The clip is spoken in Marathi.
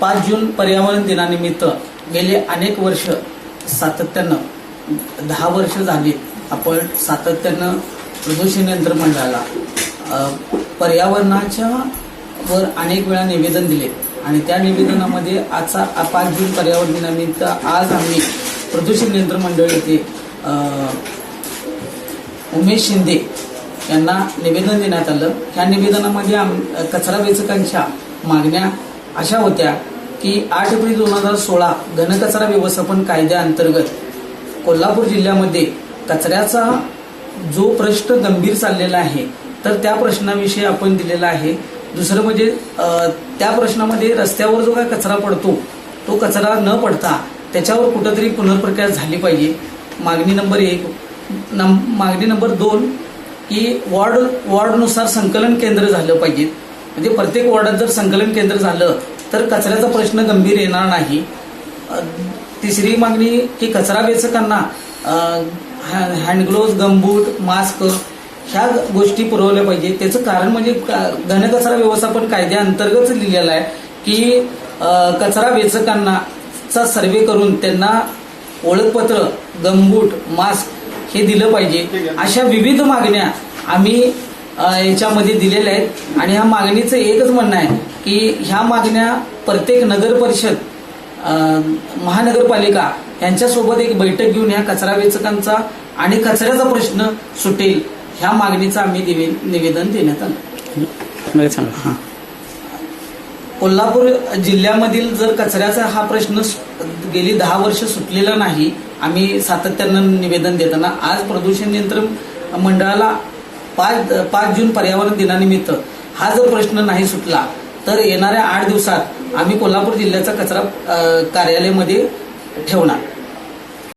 पाच जून पर्यावरण दिनानिमित्त गेले अनेक वर्ष सातत्यानं दहा वर्ष झाली आपण सातत्यानं प्रदूषण नियंत्रण मंडळाला पर्यावरणाच्या वर अनेक वेळा निवेदन दिले. आणि त्या निवेदनामध्ये आजचा पाच जून पर्यावरण दिनानिमित्त आज आम्ही प्रदूषण नियंत्रण मंडळ येथे उमेश शिंदे यांना निवेदन देण्यात आलं. ह्या निवेदनामध्ये आम- कचरा वेचकांच्या मागण्या अशा होत्या की आठ एप्रिल दोन हजार सोळा घनकचरा व्यवस्थापन कायद्याअंतर्गत कोल्हापूर जिल्ह्यामध्ये कचऱ्याचा जो प्रश्न गंभीर चाललेला आहे तर त्या प्रश्नाविषयी आपण दिलेला आहे. दुसरं म्हणजे त्या प्रश्नामध्ये रस्त्यावर जो काय कचरा पडतो तो कचरा न पडता त्याच्यावर कुठंतरी पुनर्प्रक्रिया झाली पाहिजे. मागणी नंबर एक नम मागणी नंबर दोन की वॉर्ड वॉर्डनुसार संकलन केंद्र झालं पाहिजे. म्हणजे प्रत्येक वॉर्डात जर संकलन केंद्र झालं तर कचऱ्याचा प्रश्न गंभीर येणार नाही. तिसरी मागणी की कचरा वेचकांना हँडग्लोव्ज गमबूट मास्क ह्या गोष्टी पुरवल्या पाहिजे त्याचं कारण म्हणजे घनकचरा व्यवस्थापन कायद्याअंतर्गत लिहिलेलं आहे की कचरा वेचकांना चा सर्वे करून त्यांना ओळखपत्र गमबूट मास्क हे दिलं पाहिजे. अशा विविध मागण्या आम्ही याच्यामध्ये दिलेल्या आहेत. आणि ह्या मागणीचं एकच म्हणणं आहे की ह्या मागण्या प्रत्येक नगर परिषद महानगरपालिका यांच्यासोबत एक बैठक घेऊन ह्या कचरा वेचकांचा आणि कचऱ्याचा प्रश्न सुटेल ह्या मागणीचं आम्ही निवेदन देण्यात आलं. हां. कोल्हापूर जिल्ह्यामधील जर कचऱ्याचा हा प्रश्न गेली दहा वर्ष सुटलेला नाही आम्ही सातत्यानं निवेदन देताना आज प्रदूषण नियंत्रण मंडळाला पाच पाच जून पर्यावरण दिनानिमित्त हा जर प्रश्न नाही सुटला तर येणाऱ्या आठ दिवसात आम्ही कोल्हापूर जिल्ह्याचा कचरा कार्यालयामध्ये ठेवणार.